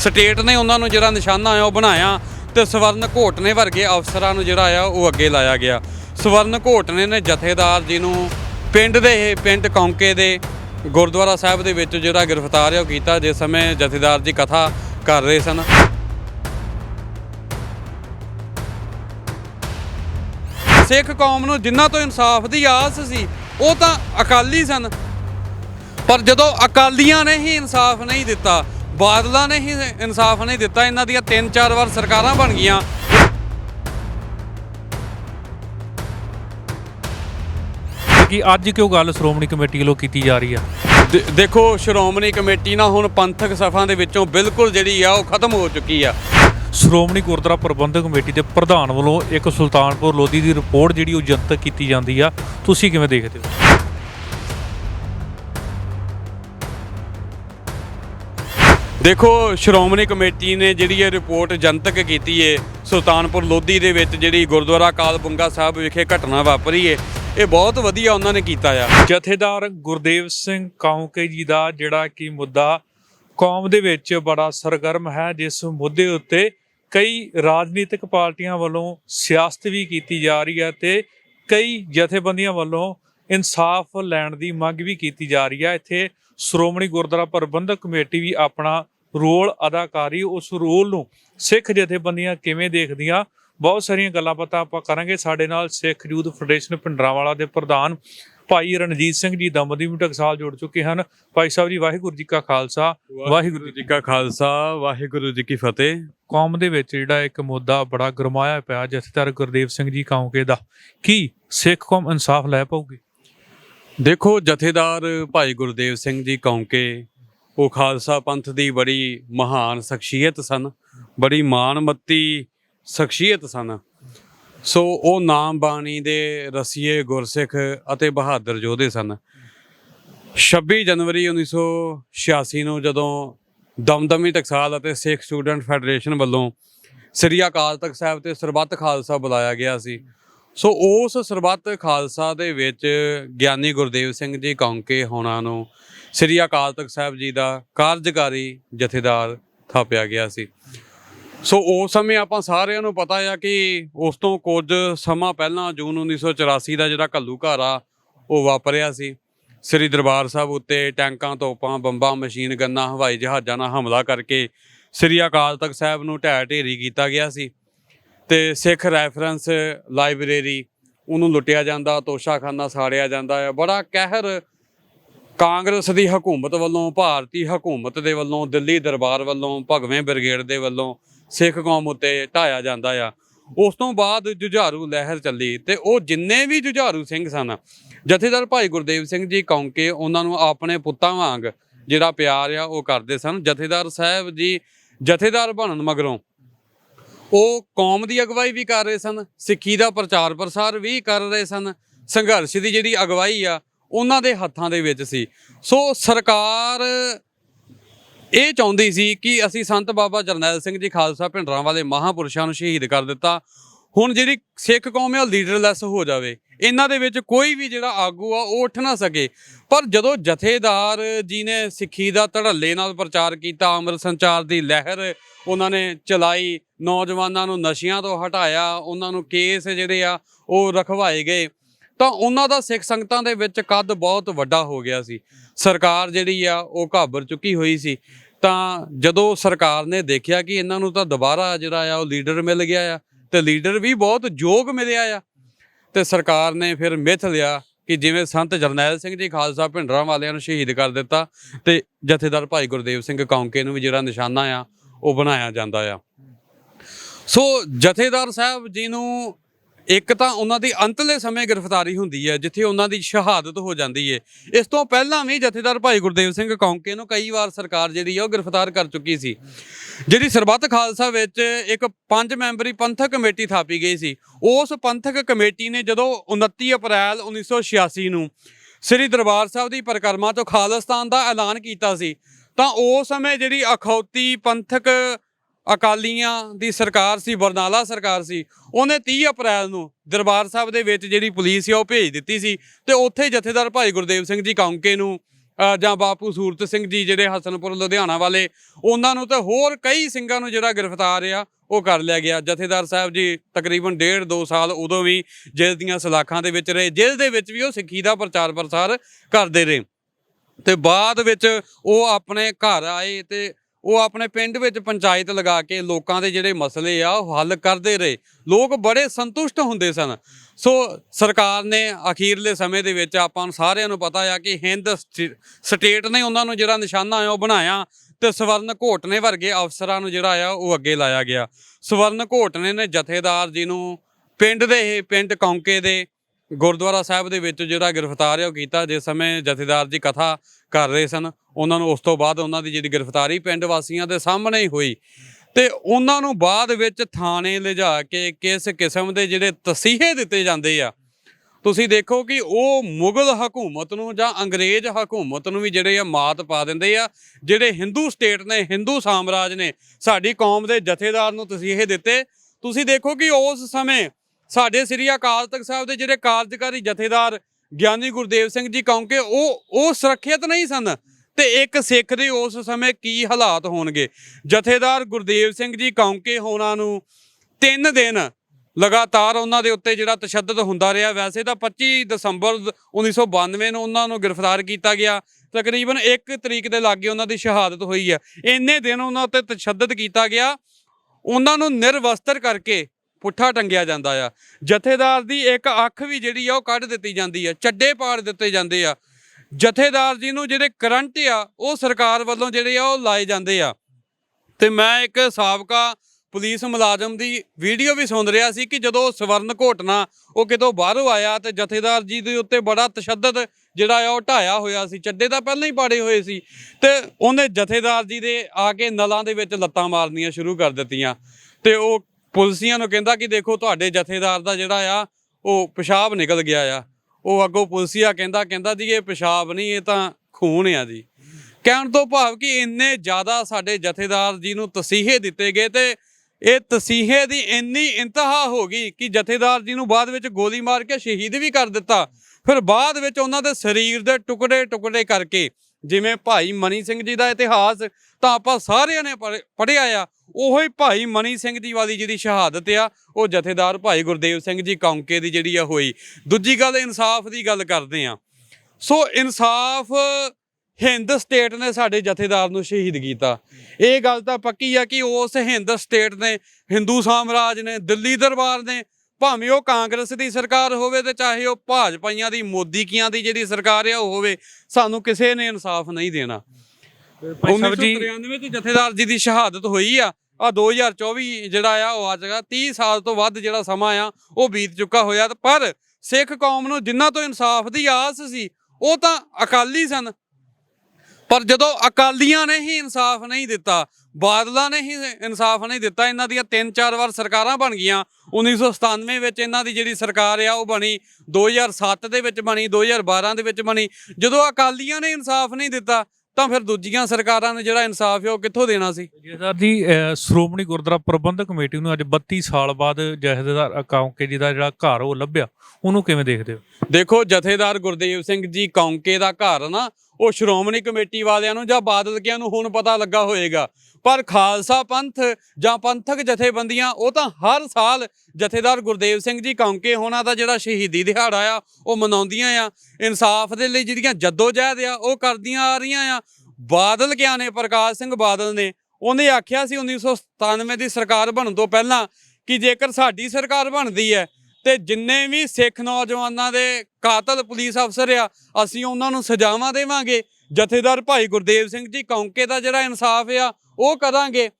State ਨੇ ਉਹਨਾਂ ਨੂੰ ਜਿਹੜਾ ਨਿਸ਼ਾਨਾ ਆ ਉਹ ਬਣਾਇਆ ਤੇ ਸਵਰਨ ਘੋਟਨੇ ਵਰਗੇ ਅਫਸਰਾਂ ਨੂੰ ਜਿਹੜਾ ਆ ਉਹ ਅੱਗੇ ਲਾਇਆ ਗਿਆ। ਸਵਰਨ ਘੋਟਨੇ ਨੇ ਜਥੇਦਾਰ ਜੀ ਨੂੰ ਪਿੰਡ ਦੇ, ਪਿੰਡ ਕੌਂਕੇ ਦੇ, ਗੁਰਦੁਆਰਾ ਸਾਹਿਬ ਦੇ ਵਿੱਚ ਜਿਹੜਾ ਗ੍ਰਿਫਤਾਰ ਉਹ ਕੀਤਾ। ਜਿਸ ਸਮੇਂ ਜਥੇਦਾਰ ਜੀ ਕਥਾ ਕਰ ਰਹੇ ਸਨ। ਸਿੱਖ ਕੌਮ ਨੂੰ ਜਿਨ੍ਹਾਂ ਤੋਂ ਇਨਸਾਫ ਦੀ ਆਸ ਸੀ, ਉਹ ਤਾਂ ਅਕਾਲੀ ਸਨ। ਪਰ ਜਦੋਂ ਅਕਾਲੀਆਂ ਨੇ ਹੀ ਇਨਸਾਫ ਨਹੀਂ ਦਿੱਤਾ ਬਾਦਲਾਂ ਨੇ ਹੀ ਇਨਸਾਫ ਨਹੀਂ ਦਿੱਤਾ। ਇਹਨਾਂ ਦੀਆਂ ਤਿੰਨ ਚਾਰ ਵਾਰ ਸਰਕਾਰਾਂ ਬਣ ਗਈਆਂ। ਕਿ ਅੱਜ ਕਿਉਂ ਗੱਲ ਸ਼੍ਰੋਮਣੀ ਕਮੇਟੀ ਵੱਲੋਂ ਕੀਤੀ ਜਾ ਰਹੀ ਆ? ਦੇਖੋ ਸ਼੍ਰੋਮਣੀ ਕਮੇਟੀ ਨਾ ਹੁਣ ਪੰਥਕ ਸਫਾਂ ਦੇ ਵਿੱਚੋਂ ਬਿਲਕੁਲ ਜਿਹੜੀ ਆ ਉਹ ਖਤਮ ਹੋ ਚੁੱਕੀ ਆ। ਸ਼੍ਰੋਮਣੀ ਗੁਰਦੁਆਰਾ ਪ੍ਰਬੰਧਕ ਕਮੇਟੀ ਦੇ ਪ੍ਰਧਾਨ ਵੱਲੋਂ ਇੱਕ ਸੁਲਤਾਨਪੁਰ ਲੋਧੀ ਦੀ ਰਿਪੋਰਟ ਜਿਹੜੀ ਉਹ ਜਨਤਕ ਕੀਤੀ ਜਾਂਦੀ ਆ। ਤੁਸੀਂ ਕਿਵੇਂ ਦੇਖਦੇ ਹੋ? ਦੇਖੋ, ਸ਼੍ਰੋਮਣੀ ਕਮੇਟੀ ਨੇ ਜਿਹੜੀ ਇਹ ਰਿਪੋਰਟ ਜਨਤਕ ਕੀਤੀ ਏ, ਸੁਲਤਾਨਪੁਰ ਲੋਧੀ ਦੇ ਵਿੱਚ ਜਿਹੜੀ ਗੁਰਦੁਆਰਾ ਕਾਲ ਬੰਗਾ ਸਾਹਿਬ ਵਿਖੇ ਘਟਨਾ ਵਾਪਰੀ ਏ, ਇਹ ਬਹੁਤ ਵਧੀਆ ਉਹਨਾਂ ਨੇ ਕੀਤਾ ਆ। ਜਥੇਦਾਰ ਗੁਰਦੇਵ ਸਿੰਘ ਕਾਉਂਕੇ ਜੀ ਦਾ ਜਿਹੜਾ ਕਿ ਮੁੱਦਾ ਕੌਮ ਦੇ ਵਿੱਚ ਬੜਾ ਸਰਗਰਮ ਹੈ, ਜਿਸ ਮੁੱਦੇ ਉੱਤੇ ਕਈ ਰਾਜਨੀਤਿਕ ਪਾਰਟੀਆਂ ਵੱਲੋਂ ਸਿਆਸਤ ਵੀ ਕੀਤੀ ਜਾ ਰਹੀ ਹੈ ਤੇ ਕਈ ਜਥੇਬੰਦੀਆਂ ਵੱਲੋਂ ਇਨਸਾਫ ਲੈਣ ਦੀ ਮੰਗ ਵੀ ਕੀਤੀ ਜਾ ਰਹੀ ਹੈ। ਇੱਥੇ ਸ਼੍ਰੋਮਣੀ ਗੁਰਦੁਆਰਾ ਪ੍ਰਬੰਧਕ ਕਮੇਟੀ ਵੀ ਆਪਣਾ ਰੋਲ ਅਦਾ ਕਰ ਰਹੀ ਉਸ ਰੋਲ ਨੂੰ ਸਿੱਖ ਜਥੇਬੰਦੀਆਂ ਕਿਵੇਂ ਦੇਖਦੀਆਂ? ਬਹੁਤ ਸਾਰੀਆਂ ਗੱਲਾਂ ਪਤਾ ਆਪਾਂ ਕਰਾਂਗੇ। ਸਾਡੇ ਨਾਲ ਸਿੱਖ ਯੂਥ ਫੈਡਰੇਸ਼ਨ ਪਿੰਡਰਾਂਵਾਲਾ ਦੇ ਪ੍ਰਧਾਨ ਭਾਈ ਰਣਜੀਤ ਸਿੰਘ ਜੀ ਦਮਦਮੀ ਟਕਸਾਲ ਜੁੜ ਚੁੱਕੇ ਹਨ। ਭਾਈ ਸਾਹਿਬ ਜੀ ਵਾਹਿਗੁਰੂ ਜੀ ਕਾ ਖਾਲਸਾ। ਵਾਹਿਗੁਰੂ ਜੀ ਕਾ ਖਾਲਸਾ ਵਾਹਿਗੁਰੂ ਜੀ ਕੀ ਫਤਿਹ। ਕੌਮ ਦੇ ਵਿੱਚ ਜਿਹੜਾ ਇੱਕ ਮੁੱਦਾ ਬੜਾ ਗਰਮਾਇਆ ਪਿਆ ਜਥੇਦਾਰ ਗੁਰਦੇਵ ਸਿੰਘ ਜੀ ਕਾਉਂਕੇ ਦਾ ਕੀ ਸਿੱਖ ਕੌਮ ਇਨਸਾਫ ਲੈ ਪਾਊਗੀ? ਦੇਖੋ ਜਥੇਦਾਰ ਭਾਈ ਗੁਰਦੇਵ ਸਿੰਘ ਜੀ ਕੌਂਕੇ, ਉਹ ਖਾਲਸਾ ਪੰਥ ਦੀ ਬੜੀ ਮਹਾਨ ਸ਼ਖਸੀਅਤ ਸਨ, ਬੜੀ ਮਾਨਮੱਤੀ ਸ਼ਖਸੀਅਤ ਸਨ। ਸੋ ਉਹ ਨਾਮ ਬਾਣੀ ਦੇ ਰਸੀਏ ਗੁਰਸਿੱਖ ਅਤੇ ਬਹਾਦਰ ਯੋਧੇ ਸਨ। 26 ਜਨਵਰੀ 1986 ਨੂੰ ਜਦੋਂ ਦਮਦਮੀ ਟਕਸਾਲ ਅਤੇ ਸਿੱਖ ਸਟੂਡੈਂਟ ਫੈਡਰੇਸ਼ਨ ਵੱਲੋਂ ਸ੍ਰੀ ਅਕਾਲ ਤਖਤ ਸਾਹਿਬ ਤੇ ਸਰਬੱਤ ਖਾਲਸਾ ਬੁਲਾਇਆ ਗਿਆ ਸੀ ਸੋ ਉਸ ਸਰਬੱਤ ਖਾਲਸਾ ਦੇ ਵਿੱਚ ਗਿਆਨੀ ਗੁਰਦੇਵ ਸਿੰਘ ਜੀ ਕੌਂਕੇ ਹੋਣਾ ਨੂੰ ਸ੍ਰੀ ਅਕਾਲ ਤਖਤ ਸਾਹਿਬ ਜੀ ਦਾ ਕਾਰਜਕਾਰੀ ਜਥੇਦਾਰ ਥਾਪਿਆ ਗਿਆ ਸੀ। ਸੋ ਉਸ ਸਮੇਂ ਆਪਾਂ ਸਾਰਿਆਂ ਨੂੰ ਪਤਾ ਆ ਕਿ ਉਸ ਤੋਂ ਕੁਝ ਸਮਾਂ ਪਹਿਲਾਂ ਜੂਨ 1984 ਦਾ ਜਿਹੜਾ ਘੱਲੂ ਘਾਰਾ ਉਹ ਵਾਪਰਿਆ ਸੀ। ਸ੍ਰੀ ਦਰਬਾਰ ਸਾਹਿਬ ਉੱਤੇ ਟੈਂਕਾਂ, ਤੋਪਾਂ, ਬੰਬਾਂ, ਮਸ਼ੀਨ, ਗੰਨਾਂ, ਹਵਾਈ ਜਹਾਜ਼ਾਂ ਨਾਲ ਹਮਲਾ ਕਰਕੇ ਸ੍ਰੀ ਅਕਾਲ ਤਖਤ ਸਾਹਿਬ ਨੂੰ ਢਹਿ ਢੇਰੀ ਕੀਤਾ ਗਿਆ ਸੀ। ਤੇ ਸਿੱਖ ਰੈਫਰੈਂਸ ਲਾਇਬ੍ਰੇਰੀ, ਉਹਨੂੰ ਲੁੱਟਿਆ ਜਾਂਦਾ, ਤੋਸ਼ਾਖਾਨਾ ਸਾੜਿਆ ਜਾਂਦਾ ਹੈ ਬੜਾ ਕਹਿਰ ਕਾਂਗਰਸ ਦੀ ਹਕੂਮਤ ਵੱਲੋਂ, ਭਾਰਤੀ ਹਕੂਮਤ ਦੇ ਵੱਲੋਂ, ਦਿੱਲੀ ਦਰਬਾਰ ਵੱਲੋਂ, ਭਗਵੇਂ ਬ੍ਰਿਗੇਡ ਦੇ ਵੱਲੋਂ ਸਿੱਖ ਕੌਮ ਉੱਤੇ ਢਾਇਆ ਜਾਂਦਾ ਆ। ਉਸ ਤੋਂ ਬਾਅਦ ਜੁਝਾਰੂ ਲਹਿਰ ਚੱਲੀ ਤੇ ਉਹ ਜਿੰਨੇ ਵੀ ਜੁਝਾਰੂ ਸਿੰਘ ਸਨ, ਜਥੇਦਾਰ ਭਾਈ ਗੁਰਦੇਵ ਸਿੰਘ ਜੀ ਕੌਂਕੇ, ਉਹਨਾਂ ਨੂੰ ਆਪਣੇ ਪੁੱਤਾਂ ਵਾਂਗ ਜਿਹੜਾ ਪਿਆਰ ਆ ਉਹ ਕਰਦੇ ਸਨ। ਜਥੇਦਾਰ ਸਾਹਿਬ ਜੀ ਜਥੇਦਾਰ ਬਣਨ ਮਗਰੋਂ ਉਹ ਕੌਮ ਦੀ ਅਗਵਾਈ ਵੀ ਕਰ ਰਹੇ ਸਨ, ਸਿੱਖੀ ਦਾ ਪ੍ਰਚਾਰ ਪ੍ਰਸਾਰ ਵੀ ਕਰ ਰਹੇ ਸਨ, ਸੰਘਰਸ਼ ਦੀ ਜਿਹੜੀ ਅਗਵਾਈ ਆ, ਉਹਨਾਂ ਦੇ ਹੱਥਾਂ ਦੇ ਵਿੱਚ ਸੀ। ਸੋ ਸਰਕਾਰ ਇਹ ਚਾਹੁੰਦੀ ਸੀ ਕਿ ਅਸੀਂ ਸੰਤ ਬਾਬਾ ਜਰਨੈਲ ਸਿੰਘ ਜੀ ਖਾਲਸਾ ਭਿੰਡਰਾਂ ਵਾਲੇ ਮਹਾਪੁਰਸ਼ਾਂ ਨੂੰ ਸ਼ਹੀਦ ਕਰ ਦਿੱਤਾ। ਹੁਣ ਜਿਹੜੀ ਸਿੱਖ ਕੌਮ ਹੈ ਉਹ ਲੀਡਰਲੈਸ ਹੋ ਜਾਵੇ। ਇਹਨਾਂ ਦੇ ਵਿੱਚ ਕੋਈ ਵੀ ਜਿਹੜਾ ਆਗੂ ਆ, ਉਹ ਉੱਠ ਨਾ ਸਕੇ। ਪਰ ਜਦੋਂ ਜਥੇਦਾਰ ਜੀ ਨੇ ਸਿੱਖੀ ਦਾ ਧੜੱਲੇ ਨਾਲ ਪ੍ਰਚਾਰ ਕੀਤਾ, ਅੰਮ੍ਰਿਤ ਸੰਚਾਰ ਦੀ ਲਹਿਰ ਉਹਨਾਂ ਨੇ ਚਲਾਈ, ਨੌਜਵਾਨਾਂ ਨੂੰ ਨਸ਼ਿਆਂ ਤੋਂ ਹਟਾਇਆ, ਉਹਨਾਂ ਨੂੰ ਕੇਸ ਜਿਹੜੇ ਆ, ਉਹ ਰਖਵਾਏ ਗਏ। ਤਾਂ ਉਹਨਾਂ ਦਾ ਸਿੱਖ ਸੰਗਤਾਂ ਦੇ ਵਿੱਚ ਕੱਦ ਬਹੁਤ ਵੱਡਾ ਹੋ ਗਿਆ ਸੀ। ਸਰਕਾਰ ਜਿਹੜੀ ਆ, ਉਹ ਘਾਬਰ ਚੁੱਕੀ ਹੋਈ ਸੀ। ਤਾਂ ਜਦੋਂ ਸਰਕਾਰ ਨੇ ਦੇਖਿਆ ਕਿ ਇਹਨਾਂ ਨੂੰ ਤਾਂ ਦੁਬਾਰਾ ਜਿਹੜਾ ਆ, ਉਹ ਲੀਡਰ ਮਿਲ ਗਿਆ ਆ, ਤੇ ਲੀਡਰ ਵੀ ਬਹੁਤ ਯੋਗ ਮਿਲਿਆ ਆ ਤੇ ਸਰਕਾਰ ਨੇ ਫਿਰ ਮਿੱਥ ਲਿਆ ਕਿ ਜਿਵੇਂ ਸੰਤ ਜਰਨੈਲ ਸਿੰਘ ਜੀ ਖਾਲਸਾ ਭਿੰਡਰਾਂ ਵਾਲਿਆਂ ਨੂੰ ਸ਼ਹੀਦ ਕਰ ਦਿੱਤਾ ਤੇ ਜਥੇਦਾਰ ਭਾਈ ਗੁਰਦੇਵ ਸਿੰਘ ਕੌਂਕੇ ਨੂੰ ਵੀ ਜਿਹੜਾ ਨਿਸ਼ਾਨਾ ਆ, ਉਹ ਬਣਾਇਆ ਜਾਂਦਾ ਆ। ਸੋ ਜਥੇਦਾਰ ਸਾਹਿਬ ਜੀ ਨੂੰ ਇੱਕ ਤਾਂ ਉਹਨਾਂ ਦੀ ਅੰਤਲੇ ਸਮੇਂ ਗ੍ਰਿਫਤਾਰੀ ਹੁੰਦੀ ਹੈ, ਜਿੱਥੇ ਉਹਨਾਂ ਦੀ ਸ਼ਹਾਦਤ ਹੋ ਜਾਂਦੀ ਹੈ। ਇਸ ਤੋਂ ਪਹਿਲਾਂ ਵੀ ਜਥੇਦਾਰ ਭਾਈ ਗੁਰਦੇਵ ਸਿੰਘ ਕੌਂਕੇ ਨੂੰ ਕਈ ਵਾਰ ਸਰਕਾਰ ਜਿਹੜੀ ਹੈ ਉਹ ਗ੍ਰਿਫਤਾਰ ਕਰ ਚੁੱਕੀ ਸੀ। ਜਿਹੜੀ ਸਰਬੱਤ ਖਾਲਸਾ ਵਿੱਚ ਇੱਕ ਪੰਜ ਮੈਂਬਰੀ ਪੰਥਕ ਕਮੇਟੀ ਥਾਪੀ ਗਈ ਸੀ, ਉਸ ਪੰਥਕ ਕਮੇਟੀ ਨੇ ਜਦੋਂ 29 ਅਪ੍ਰੈਲ 1986 ਨੂੰ ਸ੍ਰੀ ਦਰਬਾਰ ਸਾਹਿਬ ਦੀ ਪਰਿਕਰਮਾ ਤੋਂ ਖਾਲਿਸਤਾਨ ਦਾ ਐਲਾਨ ਕੀਤਾ ਸੀ, ਤਾਂ ਉਸ ਸਮੇਂ ਜਿਹੜੀ ਅਖੌਤੀ ਪੰਥਕ ਅਕਾਲੀਆਂ ਦੀ ਸਰਕਾਰ ਸੀ, ਬਰਨਾਲਾ ਸਰਕਾਰ ਸੀ, ਉਹਨੇ 30 ਅਪ੍ਰੈਲ ਨੂੰ ਦਰਬਾਰ ਸਾਹਿਬ ਦੇ ਵਿੱਚ ਜਿਹੜੀ ਪੁਲਿਸ ਸੀ ਉਹ ਭੇਜ ਦਿੱਤੀ ਸੀ ਤੇ ਉੱਥੇ ਜਥੇਦਾਰ ਭਾਈ ਗੁਰਦੇਵ ਸਿੰਘ ਜੀ ਕੌਂਕੇ ਨੂੰ ਜਾਂ ਬਾਪੂ ਸੂਰਤ ਸਿੰਘ ਜੀ ਜਿਹੜੇ ਹਸਨਪੁਰ, ਲੁਧਿਆਣਾ ਵਾਲੇ, ਉਹਨਾਂ ਨੂੰ ਤੇ ਹੋਰ ਕਈ ਸਿੰਘਾਂ ਨੂੰ ਜਿਹੜਾ ਗ੍ਰਿਫਤਾਰ ਆ, ਉਹ ਕਰ ਲਿਆ ਗਿਆ। ਜਥੇਦਾਰ ਸਾਹਿਬ ਜੀ ਤਕਰੀਬਨ ਡੇਢ 2 ਸਾਲ ਉਦੋਂ ਵੀ ਜੇਲ੍ਹ ਦੀਆਂ ਸਲਾਖਾਂ ਦੇ ਵਿੱਚ ਰਹੇ, ਜੇਲ੍ਹ ਦੇ ਵਿੱਚ ਵੀ ਉਹ ਸਿੱਖੀ ਦਾ ਪ੍ਰਚਾਰ ਪ੍ਰਸਾਰ ਕਰਦੇ ਰਹੇ। ਤੇ ਬਾਅਦ ਵਿੱਚ ਉਹ ਆਪਣੇ ਘਰ ਆਏ ਤੇ ਉਹ ਆਪਣੇ ਪਿੰਡ ਵਿੱਚ ਪੰਚਾਇਤ ਲਗਾ ਕੇ ਲੋਕਾਂ ਦੇ ਜਿਹੜੇ ਮਸਲੇ ਆ ਉਹ ਹੱਲ ਕਰਦੇ ਰਹੇ। ਲੋਕ ਬੜੇ ਸੰਤੁਸ਼ਟ ਹੁੰਦੇ ਸਨ। ਸੋ ਸਰਕਾਰ ਨੇ ਅਖੀਰਲੇ ਸਮੇਂ ਦੇ ਵਿੱਚ ਆਪਾਂ ਨੂੰ ਸਾਰਿਆਂ ਨੂੰ ਪਤਾ ਆ ਕਿ ਹਿੰਦ ਸਟੇ- ਸਟੇਟ ਨੇ ਉਹਨਾਂ ਨੂੰ ਜਿਹੜਾ ਨਿਸ਼ਾਨਾ ਆ ਉਹ ਬਣਾਇਆ ਤੇ ਸਵਰਨ ਘੋਟਨੇ ਵਰਗੇ ਅਫਸਰਾਂ ਨੂੰ ਜਿਹੜਾ ਆ ਉਹ ਅੱਗੇ ਲਾਇਆ ਗਿਆ। ਸਵਰਨ ਘੋਟਨੇ ਨੇ ਜਥੇਦਾਰ ਜੀ ਨੂੰ ਪਿੰਡ ਦੇ ਇਹ ਪਿੰਡ ਕੌਂਕੇ ਦੇ ਗੁਰਦੁਆਰਾ ਸਾਹਿਬ ਦੇ ਵਿੱਚ ਜਿਹੜਾ ਗ੍ਰਿਫਤਾਰ ਹੈ ਉਹ ਕੀਤਾ। ਜਿਸ ਸਮੇਂ ਜਥੇਦਾਰ ਜੀ ਕਥਾ ਕਰ ਰਹੇ ਸਨ, ਉਹਨਾਂ ਨੂੰ ਉਸ ਤੋਂ ਬਾਅਦ ਉਹਨਾਂ ਦੀ ਜਿਹੜੀ ਗ੍ਰਿਫਤਾਰੀ ਪਿੰਡ ਵਾਸੀਆਂ ਦੇ ਸਾਹਮਣੇ ਹੀ ਹੋਈ। ਤੇ ਉਹਨਾਂ ਨੂੰ ਬਾਅਦ ਵਿੱਚ ਥਾਣੇ ਲਿਜਾ ਕੇ ਕਿਸ ਕਿਸਮ ਦੇ ਜਿਹੜੇ ਤਸੀਹੇ ਦਿੱਤੇ ਜਾਂਦੇ ਆ, ਤੁਸੀਂ ਦੇਖੋ ਕਿ ਉਹ ਮੁਗਲ ਹਕੂਮਤ ਨੂੰ ਜਾਂ ਅੰਗਰੇਜ਼ ਹਕੂਮਤ ਨੂੰ ਵੀ ਜਿਹੜੇ ਆ ਮਾਤ ਪਾ ਦਿੰਦੇ ਆ। ਜਿਹੜੇ ਹਿੰਦੂ ਸਟੇਟ ਨੇ, ਹਿੰਦੂ ਸਾਮਰਾਜ ਨੇ, ਸਾਡੀ ਕੌਮ ਦੇ ਜਥੇਦਾਰ ਨੂੰ ਤਸੀਹੇ ਦਿੱਤੇ। ਤੁਸੀਂ ਦੇਖੋ ਕਿ ਉਸ ਸਮੇਂ ਸਾਡੇ ਸ੍ਰੀ ਅਕਾਲ ਤਖਤ ਸਾਹਿਬ ਦੇ ਜਿਹੜੇ ਕਾਰਜਕਾਰੀ ਜਥੇਦਾਰ ਗਿਆਨੀ ਗੁਰਦੇਵ ਸਿੰਘ ਜੀ ਕਹੋਂਗੇ ਉਹ ਉਹ ਸੁਰੱਖਿਅਤ ਨਹੀਂ ਸਨ ਤੇ ਇੱਕ ਸਿੱਖ ਦੇ ਉਸ ਸਮੇਂ ਕੀ ਹਾਲਾਤ ਹੋਣਗੇ? ਜਥੇਦਾਰ ਗੁਰਦੇਵ ਸਿੰਘ ਜੀ ਕੌਂਕੇ ਹੋਣਾ ਨੂੰ ਤਿੰਨ ਦਿਨ ਲਗਾਤਾਰ ਉਹਨਾਂ ਦੇ ਉੱਤੇ ਜਿਹੜਾ ਤਸ਼ੱਦਦ ਹੁੰਦਾ ਰਿਹਾ, ਵੈਸੇ ਤਾਂ 25 ਦਸੰਬਰ 1992 ਨੂੰ ਉਹਨਾਂ ਨੂੰ ਗ੍ਰਿਫਤਾਰ ਕੀਤਾ ਗਿਆ। ਤਕਰੀਬਨ 1 ਤਰੀਕ ਦੇ ਲਾਗੇ ਉਹਨਾਂ ਦੀ ਸ਼ਹਾਦਤ ਹੋਈ ਹੈ। ਇੰਨੇ ਦਿਨ ਉਹਨਾਂ ਉੱਤੇ ਤਸ਼ੱਦਦ ਕੀਤਾ ਗਿਆ। ਉਹਨਾਂ ਨੂੰ ਨਿਰਵਸਤਰ ਕਰਕੇ ਪੁੱਠਾ ਟੰਗਿਆ ਜਾਂਦਾ ਆ। ਜਥੇਦਾਰ ਦੀ ਇੱਕ ਅੱਖ ਵੀ ਜਿਹੜੀ ਆ ਉਹ ਕੱਢ ਦਿੱਤੀ ਜਾਂਦੀ ਆ, ਚੱਡੇ ਪਾੜ ਦਿੱਤੇ ਜਾਂਦੇ ਆ। ਜਥੇਦਾਰ ਜੀ ਨੂੰ ਜਿਹੜੇ ਕਰੰਟ ਆ, ਉਹ ਸਰਕਾਰ ਵੱਲੋਂ ਜਿਹੜੇ ਆ ਉਹ ਲਾਏ ਜਾਂਦੇ ਆ। ਤੇ ਮੈਂ ਇੱਕ ਸਾਬਕਾ ਪੁਲਿਸ ਮੁਲਾਜ਼ਮ ਦੀ ਵੀਡੀਓ ਵੀ ਸੁਣ ਰਿਹਾ ਸੀ ਕਿ ਜਦੋਂ ਸਵਰਨ ਘੋਟਣਾ ਉਹ ਕਿਤੋਂ ਬਾਹਰੋਂ ਆਇਆ ਤੇ ਜਥੇਦਾਰ ਜੀ ਦੇ ਉੱਤੇ ਬੜਾ ਤਸ਼ੱਦਦ ਜਿਹੜਾ ਆ ਉਹ ਢਾਇਆ ਹੋਇਆ ਸੀ, ਚੱਡੇ ਤਾਂ ਪਹਿਲਾਂ ਹੀ ਪਾੜੇ ਹੋਏ ਸੀ। ਤੇ ਉਹਨੇ ਜਥੇਦਾਰ ਜੀ ਦੇ ਆ ਕੇ ਨਲਾਂ ਦੇ ਵਿੱਚ ਲੱਤਾਂ ਮਾਰਨੀਆਂ ਸ਼ੁਰੂ ਕਰ ਦਿੱਤੀਆਂ। ਤੇ ਉਹ ਪੁਲਸੀਆਂ ਨੂੰ ਕਹਿੰਦਾ ਕਿ ਦੇਖੋ ਤੁਹਾਡੇ ਜਥੇਦਾਰ ਦਾ ਜਿਹੜਾ ਆ, ਉਹ ਪਿਸ਼ਾਬ ਨਿਕਲ ਗਿਆ ਆ। ਉਹ ਅੱਗੋਂ ਪੁਲਿਸੀਆ ਕਹਿੰਦਾ ਕਹਿੰਦਾ ਜੀ, ਇਹ ਪਿਸ਼ਾਬ ਨਹੀਂ, ਇਹ ਤਾਂ ਖੂਨ ਆ ਜੀ। ਕਹਿਣ ਤੋਂ ਭਾਵ ਕਿ ਇੰਨੇ ਜ਼ਿਆਦਾ ਸਾਡੇ ਜਥੇਦਾਰ ਜੀ ਨੂੰ ਤਸੀਹੇ ਦਿੱਤੇ ਗਏ ਤੇ ਇਹ ਤਸੀਹੇ ਦੀ ਇੰਨੀ ਇੰਤਹਾ ਹੋ ਗਈ ਕਿ ਜਥੇਦਾਰ ਜੀ ਨੂੰ ਬਾਅਦ ਵਿੱਚ ਗੋਲੀ ਮਾਰ ਕੇ ਸ਼ਹੀਦ ਵੀ ਕਰ ਦਿੱਤਾ। ਫਿਰ ਬਾਅਦ ਵਿੱਚ ਉਹਨਾਂ ਦੇ ਸਰੀਰ ਦੇ ਟੁਕੜੇ ਟੁਕੜੇ ਕਰਕੇ ਜਿਵੇਂ ਭਾਈ ਮਨੀ ਸਿੰਘ ਜੀ ਦਾ ਇਤਿਹਾਸ, ਤਾਂ ਆਪਾਂ ਸਾਰਿਆਂ ਨੇ ਪੜ੍ਹਿਆ ਆ। ਉਹੀ ਭਾਈ ਮਨੀ ਸਿੰਘ ਜੀ ਵਾਲੀ ਜਿਹੜੀ ਸ਼ਹਾਦਤ ਆ, ਉਹ ਜਥੇਦਾਰ ਭਾਈ ਗੁਰਦੇਵ ਸਿੰਘ ਜੀ ਕੌਂਕੇ ਦੀ ਜਿਹੜੀ ਆ ਹੋਈ। ਦੂਜੀ ਗੱਲ, ਇਨਸਾਫ ਦੀ ਗੱਲ ਕਰਦੇ ਆ। ਸੋ ਇਨਸਾਫ ਹਿੰਦ ਸਟੇਟ ਨੇ ਸਾਡੇ ਜਥੇਦਾਰ ਨੂੰ ਸ਼ਹੀਦ ਕੀਤਾ। ਇਹ ਗੱਲ ਤਾਂ ਪੱਕੀ ਆ ਕਿ ਉਸ ਹਿੰਦ ਸਟੇਟ ਨੇ, ਹਿੰਦੂ ਸਾਮਰਾਜ ਨੇ, ਦਿੱਲੀ ਦਰਬਾਰ ਨੇ ਭਾਵੇਂ ਉਹ ਕਾਂਗਰਸ ਦੀ ਸਰਕਾਰ ਹੋਵੇ ਤੇ ਚਾਹੇ ਉਹ ਭਾਜਪਾਈਆਂ ਦੀ ਮੋਦੀ ਕੀਆਂ ਦੀ ਜਿਹੜੀ ਸਰਕਾਰ ਆ ਉਹ ਹੋਵੇ ਸਾਨੂੰ ਕਿਸੇ ਨੇ ਇਨਸਾਫ ਨਹੀਂ ਦੇਣਾ। ਭਾਈ ਸਾਹਿਬ ਜੀ 1993 ਚ ਜਥੇਦਾਰ ਜੀ ਦੀ ਸ਼ਹਾਦਤ ਹੋਈ ਆ। ਆ 2024 ਜਿਹੜਾ ਆ ਉਹ ਆ ਜਾਗਾ 30 ਸਾਲ ਤੋਂ ਵੱਧ ਜਿਹੜਾ ਸਮਾਂ ਆ ਉਹ ਬੀਤ ਚੁੱਕਾ ਹੋਇਆ। ਪਰ ਸਿੱਖ ਕੌਮ ਨੂੰ ਜਿਨ੍ਹਾਂ ਤੋਂ ਇਨਸਾਫ ਦੀ ਆਸ ਸੀ ਉਹ ਤਾਂ ਅਕਾਲੀ ਸਨ। ਪਰ ਜਦੋਂ ਅਕਾਲੀਆਂ ਨੇ ਹੀ ਇਨਸਾਫ ਨਹੀਂ ਦਿੱਤਾ ਬਾਦਲਾਂ ਨੇ ਹੀ ਇਨਸਾਫ ਨਹੀਂ ਦਿੱਤਾ। ਇਹਨਾਂ ਦੀਆਂ ਤਿੰਨ ਚਾਰ ਵਾਰ ਸਰਕਾਰਾਂ ਬਣ ਗਈਆਂ। 1997 ਵਿੱਚ ਇਹਨਾਂ ਦੀ ਜਿਹੜੀ ਸਰਕਾਰ ਆ ਉਹ ਬਣੀ। 2007 ਦੇ ਵਿੱਚ ਬਣੀ 2012 ਦੇ ਵਿੱਚ ਬਣੀ। ਜਦੋਂ ਅਕਾਲੀਆਂ ਨੇ ਇਨਸਾਫ ਨਹੀਂ ਦਿੱਤਾ ਤਾਂ ਫਿਰ ਦੂਜੀਆਂ ਸਰਕਾਰਾਂ ਨੇ ਜਿਹੜਾ ਇਨਸਾਫ ਹੈ ਉਹ ਕਿੱਥੋਂ ਦੇਣਾ ਸੀ? ਜਥੇਦਾਰ ਜੀ ਸ਼੍ਰੋਮਣੀ ਗੁਰਦੁਆਰਾ ਪ੍ਰਬੰਧਕ ਕਮੇਟੀ ਨੂੰ ਅੱਜ 32 ਸਾਲ ਬਾਅਦ ਜਥੇਦਾਰ ਕੌਂਕੇ ਜੀ ਦਾ ਜਿਹੜਾ ਘਰ ਉਹ ਲੱਭਿਆ। ਉਹਨੂੰ ਕਿਵੇਂ ਦੇਖਦੇ ਹੋ? ਦੇਖੋ ਜਥੇਦਾਰ ਗੁਰਦੇਵ ਸਿੰਘ ਜੀ ਕੌਂਕੇ ਦਾ ਘਰ ਨਾ ਉਹ ਸ਼੍ਰੋਮਣੀ ਕਮੇਟੀ ਵਾਲਿਆਂ ਨੂੰ ਜਾਂ ਬਾਦਲਕਿਆਂ ਨੂੰ ਹੁਣ ਪਤਾ ਲੱਗਾ ਹੋਏਗਾ। ਪਰ ਖਾਲਸਾ ਪੰਥ ਜਾਂ ਪੰਥਕ ਜਥੇਬੰਦੀਆਂ, ਉਹ ਤਾਂ ਹਰ ਸਾਲ ਜਥੇਦਾਰ ਗੁਰਦੇਵ ਸਿੰਘ ਜੀ ਕੌਂਕੇ ਹੋਣਾ ਦਾ ਜਿਹੜਾ ਸ਼ਹੀਦੀ ਦਿਹਾੜਾ ਆ, ਉਹ ਮਨਾਉਂਦੀਆਂ ਆ। ਇਨਸਾਫ ਦੇ ਲਈ ਜਿਹੜੀਆਂ ਜਦੋਜਹਿਦ ਆ, ਉਹ ਕਰਦੀਆਂ ਆ ਰਹੀਆਂ ਆ। ਬਾਦਲ ਕਿਆ ਨੇ, ਪ੍ਰਕਾਸ਼ ਸਿੰਘ ਬਾਦਲ ਨੇ, ਉਹਨੇ ਆਖਿਆ ਸੀ 1997 ਦੀ ਸਰਕਾਰ ਬਣਨ ਤੋਂ ਪਹਿਲਾਂ ਕਿ ਜੇਕਰ ਸਾਡੀ ਸਰਕਾਰ ਬਣਦੀ ਹੈ ਤੇ ਜਿੰਨੇ ਵੀ ਸਿੱਖ ਨੌਜਵਾਨਾਂ ਦੇ ਕਾਤਲ ਪੁਲਿਸ ਅਫਸਰ ਆ, ਅਸੀਂ ਉਹਨਾਂ ਨੂੰ ਸਜ਼ਾਵਾਂ ਦੇਵਾਂਗੇ। ਜਥੇਦਾਰ ਭਾਈ ਗੁਰਦੇਵ ਸਿੰਘ ਜੀ ਕੌਂਕੇ ਦਾ ਜਿਹੜਾ ਇਨਸਾਫ ਆ, ਉਹ ਕਰਾਂਗੇ।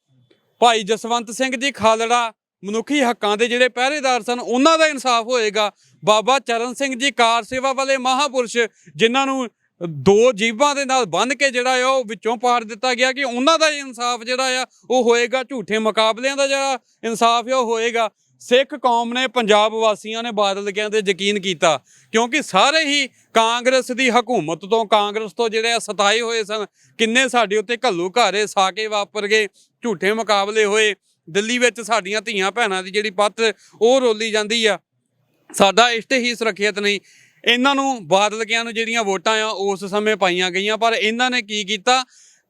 ਭਾਈ ਜਸਵੰਤ ਸਿੰਘ ਜੀ ਖਾਲੜਾ, ਮਨੁੱਖੀ ਹੱਕਾਂ ਦੇ ਜਿਹੜੇ ਪਹਿਰੇਦਾਰ ਸਨ, ਉਹਨਾਂ ਦਾ ਇਨਸਾਫ ਹੋਏਗਾ। ਬਾਬਾ ਚਰਨ ਸਿੰਘ ਜੀ ਕਾਰ ਸੇਵਾ ਵਾਲੇ ਮਹਾਪੁਰਸ਼, ਜਿਨ੍ਹਾਂ ਨੂੰ ਦੋ ਜੀਬਾਂ ਦੇ ਨਾਲ ਬੰਨ੍ਹ ਕੇ ਜਿਹੜਾ ਆ, ਉਹ ਵਿੱਚੋਂ ਪਾੜ ਦਿੱਤਾ ਗਿਆ ਕਿ ਉਹਨਾਂ ਦਾ ਇਨਸਾਫ ਜਿਹੜਾ ਆ, ਉਹ ਹੋਏਗਾ। ਝੂਠੇ ਮੁਕਾਬਲਿਆਂ ਦਾ ਜਿਹੜਾ ਇਨਸਾਫ ਆ, ਉਹ ਹੋਏਗਾ। ਸਿੱਖ ਕੌਮ ਨੇ ਪੰਜਾਬ ਵਾਸੀਆਂ ਨੇ ਬਾਦਲ ਕਿਆਂ ਤੇ ਯਕੀਨ ਕੀਤਾ, ਕਿਉਂਕਿ ਸਾਰੇ ਹੀ ਕਾਂਗਰਸ ਦੀ ਹਕੂਮਤ ਤੋਂ ਕਾਂਗਰਸ ਤੋਂ ਜਿਹੜੇ ਆ ਸਤਾਏ ਹੋਏ ਸਨ, ਕਿੰਨੇ ਸਾਡੇ ਉੱਤੇ ਘੱਲੂ ਘਾਰੇ ਸਾਕੇ ਵਾਪਰ ਗਏ, ਝੂਠੇ ਮੁਕਾਬਲੇ ਹੋਏ, ਦਿੱਲੀ ਵਿੱਚ ਸਾਡੀਆਂ ਧੀਆਂ ਭੈਣਾਂ ਦੀ ਜਿਹੜੀ ਪੱਤ, ਉਹ ਰੋਲੀ ਜਾਂਦੀ ਆ। ਸਾਡਾ ਇਸ਼ਟ ਹੀ ਸੁਰੱਖਿਅਤ ਨਹੀਂ। ਇਹਨਾਂ ਨੂੰ ਬਾਦਲਕਿਆਂ ਨੂੰ ਜਿਹੜੀਆਂ ਵੋਟਾਂ ਆ, ਉਸ ਸਮੇਂ ਪਾਈਆਂ ਗਈਆਂ, ਪਰ ਇਹਨਾਂ ਨੇ ਕੀ ਕੀਤਾ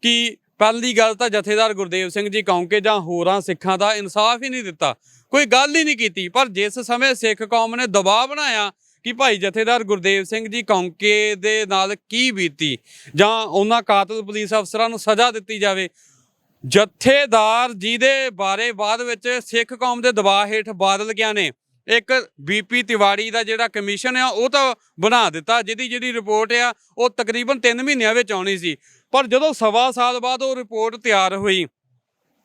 ਕਿ ਪਹਿਲੀ ਗੱਲ ਤਾਂ ਜਥੇਦਾਰ ਗੁਰਦੇਵ ਸਿੰਘ ਜੀ ਕੌਂਕੇ ਜਾਂ ਹੋਰਾਂ ਸਿੱਖਾਂ ਦਾ ਇਨਸਾਫ ਹੀ ਨਹੀਂ ਦਿੱਤਾ। ਕੋਈ ਗੱਲ ਹੀ ਨਹੀਂ ਕੀਤੀ। ਪਰ ਜਿਸ ਸਮੇਂ ਸਿੱਖ ਕੌਮ ਨੇ ਦਬਾਅ ਬਣਾਇਆ ਕਿ ਭਾਈ ਜਥੇਦਾਰ ਗੁਰਦੇਵ ਸਿੰਘ ਜੀ ਕੌਂਕੇ ਦੇ ਨਾਲ ਕੀ ਬੀਤੀ, ਜਾਂ ਉਹਨਾਂ ਕਾਤਲ ਪੁਲਿਸ ਅਫਸਰਾਂ ਨੂੰ ਸਜ਼ਾ ਦਿੱਤੀ ਜਾਵੇ, ਜਥੇਦਾਰ ਜੀ ਦੇ ਬਾਰੇ ਬਾਅਦ ਵਿੱਚ ਸਿੱਖ ਕੌਮ ਦੇ ਦਬਾਅ ਹੇਠ ਬਾਦਲ ਗਿਆ ਨੇ? ਇੱਕ ਬੀਪੀ ਤਿਵਾੜੀ ਦਾ ਜਿਹੜਾ ਕਮਿਸ਼ਨ ਆ, ਉਹ ਤਾਂ ਬਣਾ ਦਿੱਤਾ। ਜਿਹਦੀ ਜਿਹੜੀ ਰਿਪੋਰਟ ਆ, ਉਹ ਤਕਰੀਬਨ 3 ਮਹੀਨਿਆਂ ਵਿੱਚ ਆਉਣੀ ਸੀ। ਪਰ ਜਦੋਂ ਸਵਾ ਸਾਲ ਬਾਅਦ ਉਹ ਰਿਪੋਰਟ ਤਿਆਰ ਹੋਈ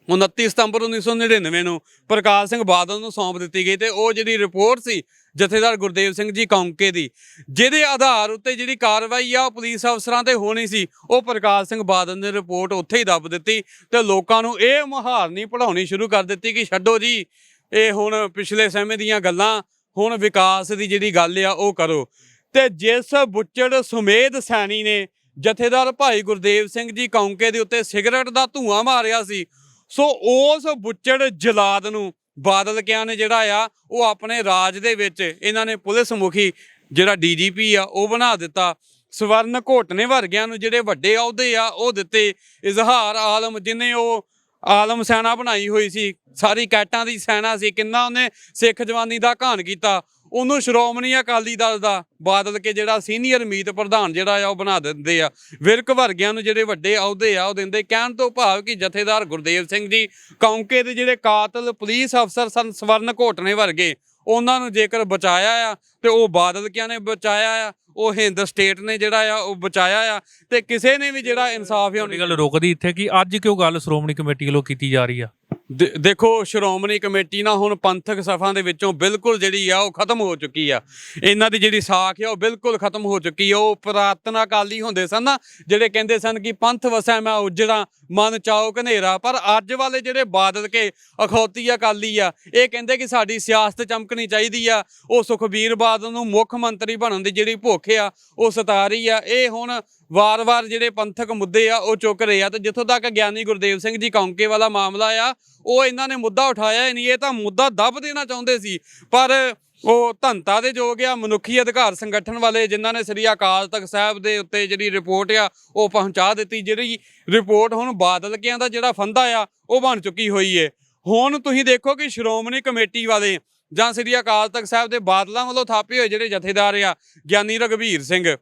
29 ਸਤੰਬਰ 1999 ਨੂੰ ਪ੍ਰਕਾਸ਼ ਸਿੰਘ ਬਾਦਲ ਨੂੰ ਸੌਂਪ ਦਿੱਤੀ ਗਈ ਤੇ ਉਹ ਜਿਹੜੀ ਰਿਪੋਰਟ ਸੀ ਜਥੇਦਾਰ ਗੁਰਦੇਵ ਸਿੰਘ ਜੀ ਕੌਂਕੇ ਦੀ, ਜਿਹਦੇ ਆਧਾਰ ਉੱਤੇ ਜਿਹੜੀ ਕਾਰਵਾਈ ਆ ਉਹ ਪੁਲਿਸ ਅਫਸਰਾਂ ਤੇ ਹੋਣੀ ਸੀ, ਉਹ ਪ੍ਰਕਾਸ਼ ਸਿੰਘ ਬਾਦਲ ਨੇ ਰਿਪੋਰਟ ਉੱਥੇ ਹੀ ਦੱਬ ਦਿੱਤੀ ਤੇ ਲੋਕਾਂ ਨੂੰ ਇਹ ਮੁਹਾਰਨੀ ਪੜਾਉਣੀ ਸ਼ੁਰੂ ਕਰ ਦਿੱਤੀ ਕਿ ਛੱਡੋ ਜੀ, ਇਹ ਹੁਣ ਪਿਛਲੇ ਸਮੇਂ ਦੀਆਂ ਗੱਲਾਂ, ਹੁਣ ਵਿਕਾਸ ਦੀ ਜਿਹੜੀ ਗੱਲ ਆ ਉਹ ਕਰੋ। ਤੇ ਜਿਸ ਬੁੱਚੜ ਸੁਮੇਧ ਸੈਣੀ ਨੇ ਜਥੇਦਾਰ ਭਾਈ ਗੁਰਦੇਵ ਸਿੰਘ ਜੀ ਕੌਂਕੇ ਦੇ ਉੱਤੇ ਸਿਗਰਟ ਦਾ ਧੂਆਂ ਮਾਰਿਆ ਸੀ ਸੋ ਉਸ ਬੁੱਚੜ ਜਲਾਦ ਨੂੰ ਬਾਦਲ ਕਿਆ ਨੇ ਜਿਹੜਾ ਆ, ਉਹ ਆਪਣੇ ਰਾਜ ਦੇ ਵਿੱਚ ਇਹਨਾਂ ਨੇ ਪੁਲਿਸ ਮੁਖੀ ਜਿਹੜਾ ਡੀਜੀਪੀ ਆ, ਉਹ ਬਣਾ ਦਿੱਤਾ। ਸਵਰਨ ਘੋਟਨੇ ਵਰਗਿਆਂ ਨੂੰ ਜਿਹੜੇ ਵੱਡੇ ਅਹੁਦੇ ਆ, ਉਹ ਦਿੱਤੇ। ਇਜ਼ਹਾਰ ਆਲਮ ਜਿਹਨੇ ਉਹ ਆਲਮ ਸੈਨਾ ਬਣਾਈ ਹੋਈ ਸੀ, ਸਾਰੀ ਕੈਟਾਂ ਦੀ ਸੈਨਾ ਸੀ, ਕਿੰਨਾ ਉਹਨੇ ਸਿੱਖ ਜਵਾਨੀ ਦਾ ਘਾਣ ਕੀਤਾ। ਉਹਨੂੰ ਸ਼੍ਰੋਮਣੀ ਅਕਾਲੀ ਦਲ ਦਾ ਬਾਦਲ ਕੇ ਜਿਹੜਾ ਸੀਨੀਅਰ ਮੀਤ ਪ੍ਰਧਾਨ ਜਿਹੜਾ ਆ ਉਹ ਬਣਾ ਦਿੰਦੇ ਆ। ਵਿਰਕ ਵਰਗਿਆਂ ਨੂੰ ਜਿਹੜੇ ਵੱਡੇ ਅਹੁਦੇ ਆ ਉਹ ਦਿੰਦੇ। ਕਹਿਣ ਤੋਂ ਭਾਵ ਕਿ ਜਥੇਦਾਰ ਗੁਰਦੇਵ ਸਿੰਘ ਜੀ ਕੌਂਕੇ ਦੇ ਜਿਹੜੇ ਕਾਤਲ ਪੁਲਿਸ ਅਫਸਰ ਸਨ ਸਵਰਨ ਘੋਟਨੇ ਵਰਗੇ ਉਹਨਾਂ ਨੂੰ ਜੇਕਰ ਬਚਾਇਆ ਆ ਤੇ ਉਹ ਬਾਦਲ ਕਿਆਂ ਨੇ ਬਚਾਇਆ ਆ ਉਹ ਹਿੰਦ ਸਟੇਟ ਨੇ ਜਿਹੜਾ ਆ ਉਹ ਬਚਾਇਆ ਆ ਤੇ ਕਿਸੇ ਨੇ ਵੀ ਜਿਹੜਾ ਇਨਸਾਫ ਆ ਤੁਹਾਡੀ ਗੱਲ ਰੁਕਦੀ ਇੱਥੇ ਕਿ ਅੱਜ ਕਿਉਂ ਗੱਲ ਸ਼੍ਰੋਮਣੀ ਕਮੇਟੀ ਵੱਲੋਂ ਕੀਤੀ ਜਾ ਰਹੀ ਆ? ਦੇਖੋ, ਸ਼੍ਰੋਮਣੀ ਕਮੇਟੀ ਨਾ ਹੁਣ ਪੰਥਕ ਸਫਾਂ ਦੇ ਵਿੱਚੋਂ ਬਿਲਕੁਲ ਜਿਹੜੀ ਆ ਉਹ ਖਤਮ ਹੋ ਚੁੱਕੀ ਆ। ਇਹਨਾਂ ਦੀ ਜਿਹੜੀ ਸਾਖ ਆ ਉਹ ਬਿਲਕੁਲ ਖਤਮ ਹੋ ਚੁੱਕੀ ਆ। ਉਹ ਪੁਰਾਤਨ ਅਕਾਲੀ ਹੁੰਦੇ ਸਨ ਨਾ, ਜਿਹੜੇ ਕਹਿੰਦੇ ਸਨ ਕਿ ਪੰਥ ਵਸੈ ਮੈਂ ਉਜੜਾ, ਮਨ ਚਾਓ ਘਨੇਰਾ। ਪਰ ਅੱਜ ਵਾਲੇ ਜਿਹੜੇ ਬਾਦਲ ਕੇ ਅਖੌਤੀ ਅਕਾਲੀ ਆ, ਇਹ ਕਹਿੰਦੇ ਕਿ ਸਾਡੀ ਸਿਆਸਤ ਚਮਕਣੀ ਚਾਹੀਦੀ ਆ। ਉਹ ਸੁਖਬੀਰ ਬਾਦਲ ਨੂੰ ਮੁੱਖ ਮੰਤਰੀ ਬਣਨ ਦੀ ਜਿਹੜੀ ਭੁੱਖ ਆ, ਉਹ ਸਤਾਰੀ ਆ। ਇਹ ਹੁਣ ਵਾਰ-ਵਾਰ ਜਿਹੜੇ ਪੰਥਕ ਮੁੱਦੇ ਆ, ਉਹ ਚੁੱਕ ਰਹੇ ਆ। ਤੇ ਜਿੱਥੋਂ ਤੱਕ ਗਿਆਨੀ ਗੁਰਦੇਵ ਸਿੰਘ ਜੀ ਕੌਂਕੇ ਵਾਲਾ ਮਾਮਲਾ ਆ, ਉਹ ਇਹਨਾਂ ਨੇ ਮੁੱਦਾ ਉਠਾਇਆ ਨਹੀਂ। ਇਹ ਤਾਂ ਮੁੱਦਾ ਦੱਬ ਦੇਣਾ ਚਾਹੁੰਦੇ ਸੀ। ਪਰ ਉਹ ਧੰਤਾ ਦੇ ਯੋਗ ਆ, ਮਨੁੱਖੀ ਅਧਿਕਾਰ ਸੰਗਠਨ ਵਾਲੇ ਜਿਨ੍ਹਾਂ ਨੇ ਸ੍ਰੀ ਅਕਾਲ ਤਖਤ ਸਾਹਿਬ ਦੇ ਉੱਤੇ ਜਿਹੜੀ ਰਿਪੋਰਟ ਆ, ਉਹ ਪਹੁੰਚਾ ਦਿੱਤੀ। ਜਿਹੜੀ ਰਿਪੋਰਟ ਹੁਣ ਬਾਦਲ ਕਿਆਂ ਦਾ ਜਿਹੜਾ ਫੰਦਾ ਆ, ਉਹ ਬਣ ਚੁੱਕੀ ਹੋਈ ਏ। ਹੁਣ ਤੁਸੀਂ ਦੇਖੋ ਕਿ ਸ਼੍ਰੋਮਣੀ ਕਮੇਟੀ ਵਾਲੇ ਜਾਂ ਸ੍ਰੀ ਅਕਾਲ ਤਖਤ ਸਾਹਿਬ ਦੇ ਬਾਦਲਾਂ ਵੱਲੋਂ ਥਾਪੇ ਹੋਏ ਜਿਹੜੇ ਜਥੇਦਾਰ ਆ, ਗਿਆਨੀ ਰਗਵੀਰ ਸਿੰਘ।